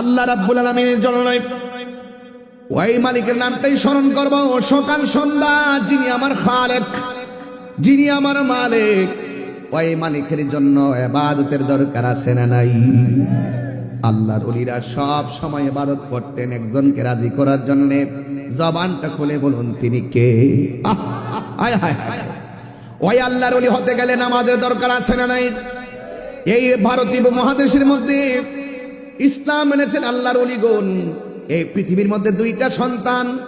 আল্লাহ রাব্বুল আলামিনের জন্য ওই মালিকের নামটাই স্মরণ করব। সকাল সন্ধ্যা, যিনি আমার খালেক, যিনি আমার মালিক, ওই মালিকের জন্য এবাদতের দরকার আছে না নাই? আল্লাহর অলিরা সব সময় ইবাদত করতেন একজনকে রাজি করার জন্য। জবানটা খুলে বলুন, তিনি কে? হায় হায় ওই আল্লাহর অলি হতে গেলে নামাজের দরকার আছে না নাই? এই ভারতীয় মহাদেশের মধ্যে ইসলাম এনেছেন আল্লাহর অলিগণ। এই পৃথিবীর মধ্যে দুইটা সন্তান।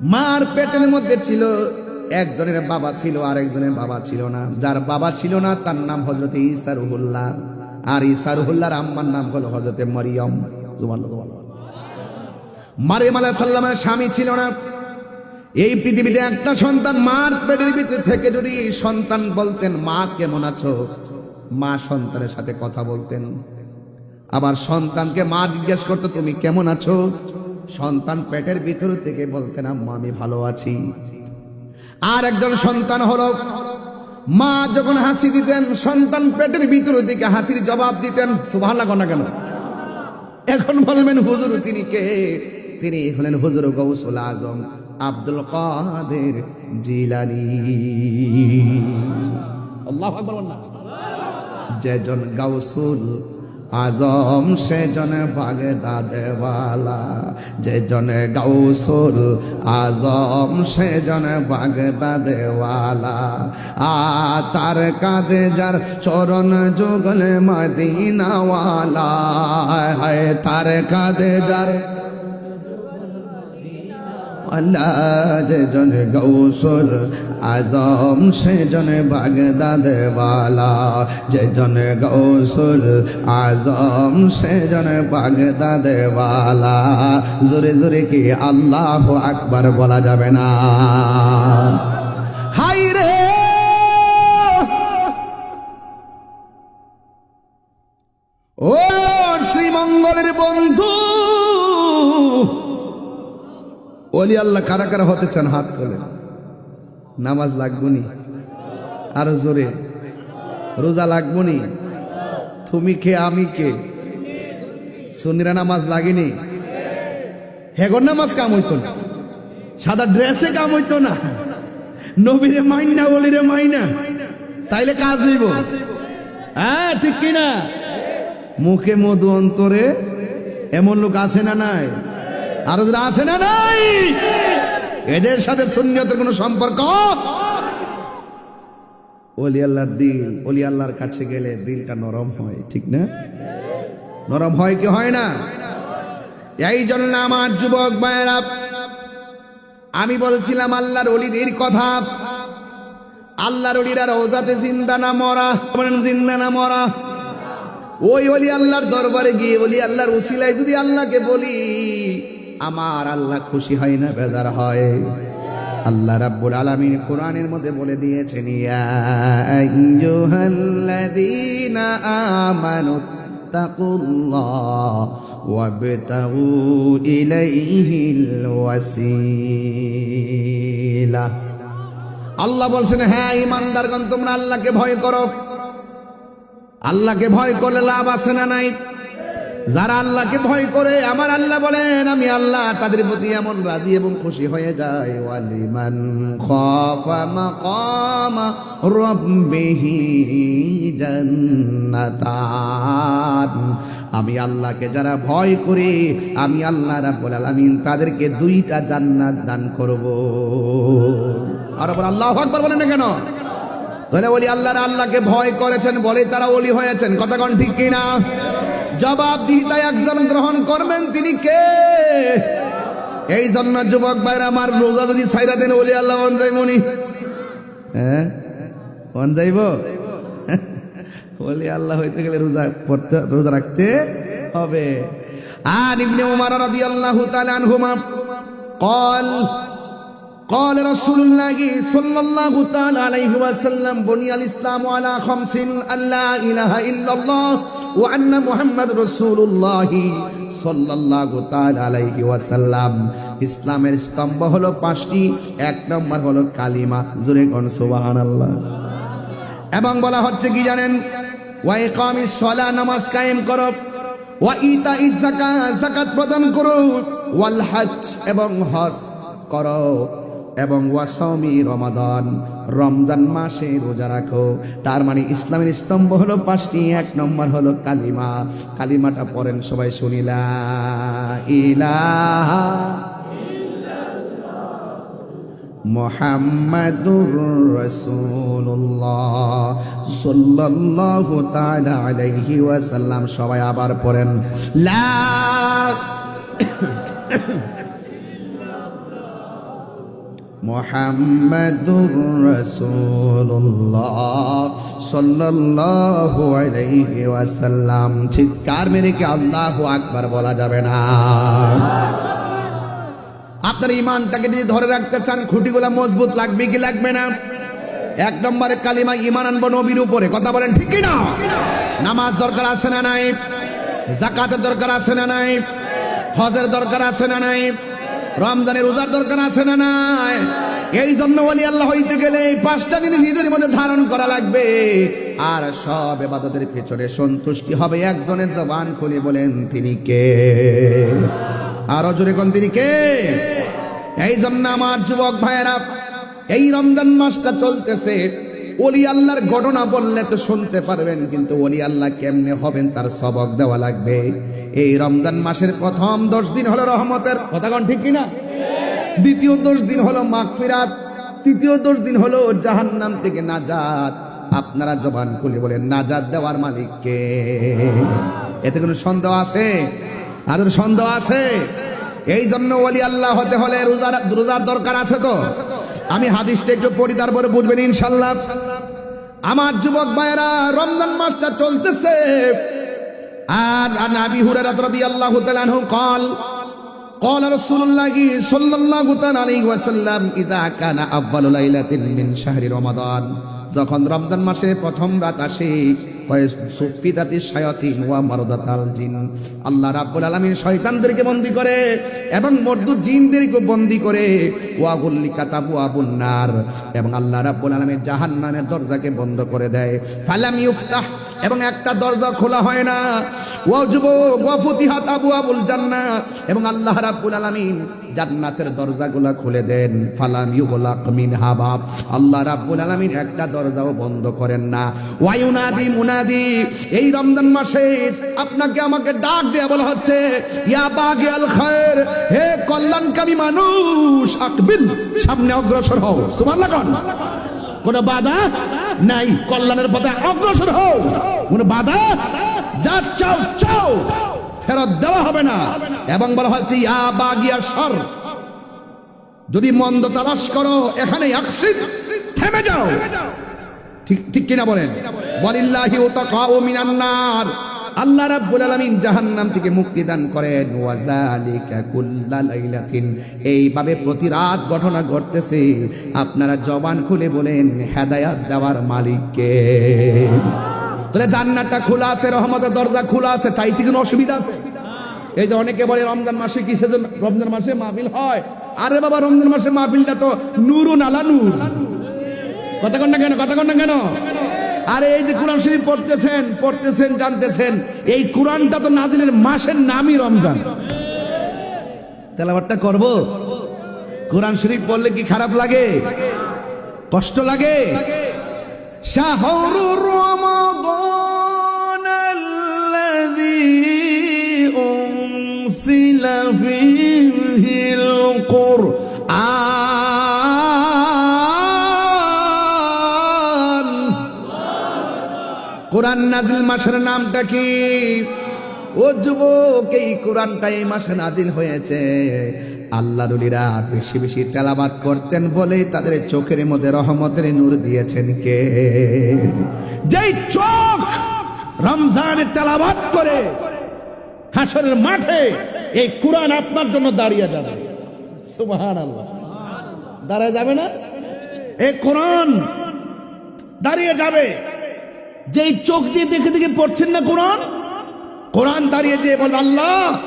মার পেটের মধ্যে ছিল, একজনের বাবা ছিল আর একজনের বাবা ছিল না। যার বাবা ছিল না, তার নাম হজরত ইসা রুহুল্লাহ। আর ইসা রুহুল্লাহর আম্মার নাম হলো হজরতে মরিয়ম। মারিয়াম আলাহ সাল্লামের স্বামী ছিল না। এই পৃথিবীতে একটা সন্তান মার পেটের ভিতরে থেকে যদি সন্তান বলতেন, মা, কেমন আছো? মা সন্তানের সাথে কথা বলতেন। আবার সন্তানকে মা জিজ্ঞেস করতো, তুমি কেমন আছো? সন্তান পেটের ভিতর থেকে বলতেন মা আমি ভালো আছি। আর একজন সন্তান হলো, মা যখন হাসি দিতেন, সন্তান পেটের ভিতর থেকে হাসির জবাব দিতেন সুভাষ লাগো না কেন? এখন বলবেন, হুজুর, তিনি কে? তিনি হলেন হুজুর গৌসুল আজম আব্দুল কাদের জিলানি। আল্লাহ যেজন গাউসুল আজম সেজনে সেজন যে জনে আজম সেজন বাগদাদেওয়ালা। আ, তার কাঁধে যার চরণ যুগলে মদিনাওয়ালা হায়, তার কাঁধে যার আল্লাহ যেজন গৌসুল আজম সেজন বাগদাদওয়ালা যেজন গৌসুল আজম সেজন বাগদাদওয়ালা জোরে জোরে কি আল্লাহ আকবার বলা যাবে না? হাই রে! ও শ্রীমঙ্গলের বন্ধু! ওলি আল্লাহ কারা কারা হতে চান? হাত তোলেন নামাজ লাগবনি আরও জোরে। রোজা লাগবনি তুমি কে, আমি কে? সুন্নিরা নামাজ লাগেনি? হেগর নামাজ কাম হইতো না। সাদা ড্রেসে কাম হইতো না। নবীরে মাইনা বলিরে মাইনা। তাইলে কাজ হইব। হ্যাঁ ঠিক কিনা? মুখে মধু অন্তরে এমন লোক আছে না নাই? আরও যারা আছে না নাই? এদের সাথে সুন্নিয়তের কোনো সম্পর্ক? ওলি আল্লাহর দিল, ওলি আল্লাহর কাছে গেলে দিলটা নরম হয়, ঠিক না? নরম হয় কি হয় না? এই জন্য আমার যুবক ভাইয়েরা, আমি বলছিলাম আল্লাহর অলিদের কথা। আল্লাহর অলিরা রোজাতে জিন্দা না মরা? জিন্দা না মরা? ওই অলি আল্লাহর দরবারে গিয়ে অলি আল্লাহর উসিলায় যদি আল্লাহকে বলি আমার আল্লাহ খুশি হয় না, বেজার হয়। আল্লাহ রাব্বুল আলামিন কোরআনের মধ্যে বলে দিয়েছেন, ইয়া আইয়ুহাল্লাযীনা আমানু তাকুল্লাহ ওয়াবতাগু ইলাইহিল ওয়াসিলা। আল্লাহ বলছেন হ্যাঁ ইমানদারগণ, তোমরা আল্লাহকে ভয় করো। আল্লাহকে ভয় করলে লাভ আছে না নাই? যারা আল্লাহকে ভয় করে, আমার আল্লাহ বলেন, আমি আল্লাহ তাদের প্রতি এমন রাজি এবং খুশি হয়ে যায় ওয়ালিমান খাফা মাকামা রাব্বিহি জান্নাতান। আমি আল্লাহকে যারা ভয় করে, আমি আল্লাহ রাব্বুল আলামিন তাদেরকে দুইটা জান্নাত দান করব। আর আবার আল্লাহু আকবার বলেন না কেন? তাহলে বলি আল্লাহর আল্লাহকে ভয় করেছেন বলে তারা ওলি হয়েছেন। কথা কোন ঠিক কিনা? জবাব দিহিতায় একজন গ্রহণ করবেন তিনি কে এই জন্য যুবক ভাইরা আমার রোজা যদি ছাইরা দেন ওলি আল্লাহ অন যাইবনি হ্যাঁ অন যাইব ওলি আল্লাহ হইতে গেলে রোজা পড়তে রোজা রাখতে হবে আর ইবনে উমার রাদিয়াল্লাহু তাআলা আনহুমা قال قال رسول الله صلى الله تعالى عليه وسلم بني الإسلام على خمس أن لا إله إلا الله وأن محمد رسول الله صلى الله تعالى عليه وسلم ইসলামের স্তম্ভ হলো পাঁচটি এক নম্বর হলো কালিমা জুরে কোন সুবাহান আল্লাহ এবং বলা হচ্ছে কি জানেন ওয়াইকামি সলা নামাজ কায়েম করো ওয়া ইতা ইজাকা জাকাত প্রদান করো ওয়াল হজ এবং হজ করো এবং ওয়াসমি রমাদান। রমজান মাসে রোজা রাখো। তার মানে ইসলামের স্তম্ভ হলো পাঁচটি, এক নম্বর হলো কালিমা। কালিমাটা পড়েন সবাই শুনিলা ইলাহা মোহাম্মদুর রসুল্লাহ সাল্লাল্লাহু তাআলা ওয়াসাল্লাম। সবাই আবার পড়েন, লা মোহাম্মদুর রসুল্লাহ সাল্লাল্লাহু আলাইহি ওয়াসাল্লাম। চিৎকার মেরে কি আল্লাহু আকবার বলা যাবে না? আপনার ইমানটাকে যদি ধরে রাখতে চান, খুঁটিগুলো মজবুত লাগবে কি লাগবে না? এক নম্বরে কালিমা ইমান আনব নবীর উপরে। কথা বলেন ঠিক না নামাজ দরকার আছে না নাই? জাকাতের দরকার আছে না নাই? হজের দরকার আছে না নাই? রমজানের রোজার দরকার আছে না নাই? এই জন্য বলি আল্লাহ হইতে গেলে এই পাঁচটা জিনিস নিজের মধ্যে ধারণ করা লাগবে। আর সব এবাদতের পেছনে সন্তুষ্টি হবে একজনের জবান খুলে বলেন, তিনি কে? আরও জোরে কোন, তিনি কে? এই জন্য আমার যুবক ভাইয়েরা, এই রমজান মাসটা চলতেছে। ওলি আল্লাহর ঘটনা বললে তো শুনতে পারবেন কিন্তু ওলি আল্লাহ কেমনে হবেন তার সবক দেওয়া লাগবে? এই রমজান মাসের প্রথম দশ দিন হলো রহমতের। কথাগণ ঠিক কিনা? দ্বিতীয় দশ দিন হলো মাগফিরাত। তৃতীয় দশ দিন হলো জাহান্নাম থেকে নাজাত। আপনারা জবান খুলে বলেন নাজাত দেওয়ার মালিককে এতে কোনো সন্দেহ আছে? আর সন্দেহ আছে? এই জন্য ওলি আল্লাহ হতে হলে রোজার রোজার দরকার আছে তো? আমি হাদিসটা একটু পড়ি তারপরে বুঝবেন ইনশাল্লাহ। আমার যুবক ভাইয়েরা রমজান মাসটা চলতেছে আর আর আবি হুরায়রা রাদিয়াল্লাহু তাআলা আনহু قال قال رسول الله صلى الله تعالى عليه وسلم اذا كان اول ليله من شهر رمضان যখন রমজান মাসে প্রথম রাত আসে সুফিদাতি শায়াতিন আল্লাহ রাব্বুল আলামিন শয়তানদেরকে বন্দী করে এবং মর্দু জিনদেরকে বন্দী করে। ওয়া গুল্লি কাতাবু আবুন নার। এবং আল্লাহ রাব্বুল আলামিন জাহান্নামের দরজাকে বন্ধ করে দেয়। ফালাম ইফতাহ এবং একটা দরজা খোলা হয় না। ওয়া যুবক ওয়া ফুতিহাত আবু আবুল জান্নাহ। এবং আল্লাহ রাব্বুল আলামিন জান্নাতের দরজাগুলো খুলে দেন, ফালাম ইউগলাক মিন হাবাব আল্লাহ রাব্বুল আলামিন একটা দরজাও বন্ধ করেন না। ওয়ায়ুনাদি মুনাদি, এই রমজান মাসে আপনাকে আমাকে ডাক দেয়া বলা হচ্ছে, ইয়া বাগে আল খায়ের, হে কল্যাণকামী মানুষ আকবিল সামনে অগ্রসর হও। সুবহানাল্লাহ কোনো বাধা নাই, কল্যাণের পথে অগ্রসর হও। কোনো বাধা? যা চাও চাও। ফেরত দেওয়া হবে না। এবং বলা হচ্ছে ইয়া বাগিয়া সর যদি মন্দ তালাশ করো এখানে আকসিদ, থেমে যাও। ঠিক ঠিক কিনা বলেন? ওয়ালিল্লাহি উতাকাউ মিনান নার। আল্লাহ রাব্বুল আলামিন জাহান্নাম থেকে মুক্তি দান করেন। ওয়াজালিকা কুল্লা লাইলাতিন। এইভাবে প্রতি রাত ঘটনা ঘটতেছে। আপনারা জবান খুলে বলেন, হেদায়াত দেওয়ার মালিককে। তাহলে জান্নাতটা খোলা আছে, রহমতের দরজা খোলা আছে চাইতে কোনো অসুবিধা আছে? এই যে অনেকে বলে, রমজান মাসে কিসের জন্য রমজান মাসে মাহফিল হয়। আরে বাবা, রমজান মাসে মাহফিলটা তো নুরুন আলা নূর। কথা কন না কেন, কথা কন না কেন? আরে এই যে কোরআন শরীফ পড়তেছেন পড়তেছেন, জানতেছেন, এই কোরআনটা তো নাজিলের মাসের নামই রমজান। তেলাবারটা করব? কোরআন শরীফ পড়লে কি খারাপ লাগে? কষ্ট লাগে? শাহরুর রমাদান الذي أنزل فيه القرآن কোরআন নাজিল মাসের নামটা কি ও যুবক এই কোরআনটা এই মাসে নাজিল হয়েছে আল্লাহ রুলিরা বেশি বেশি তেলাবাত করতেন বলে তাদের চোখের মধ্যে রহমতের নূর দিয়েছেন কে যেই চোখ রমজানে তেলাবাত করে হাসরের মাঠে এই কোরআন আপনার জন্য দাঁড়িয়ে যাবে। সুবহান আল্লাহ দাঁড়িয়ে যাবে না? এই কোরআন দাঁড়িয়ে যাবে। যেই চোখ দিয়ে দেখে দেখে পড়ছেন না কোরআন? কোরআন দাঁড়িয়ে যে বল আল্লাহ,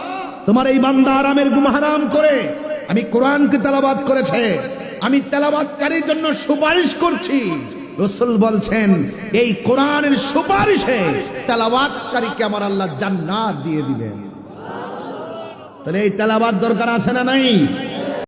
তোমার এই বান্দা আরামের গুম হারাম করে আমি কোরআনকে তেলাবাদ করেছে। আমি তেলাবাদকারীর জন্য সুপারিশ করছি। রসুল বলছেন, এই কোরআনের সুপারিশে তেলাওয়াতকারীকে আমার আল্লাহ জান্নাত দিয়ে দিবেন। তাহলে এই তেলাবাদ দরকার আছে না নাই?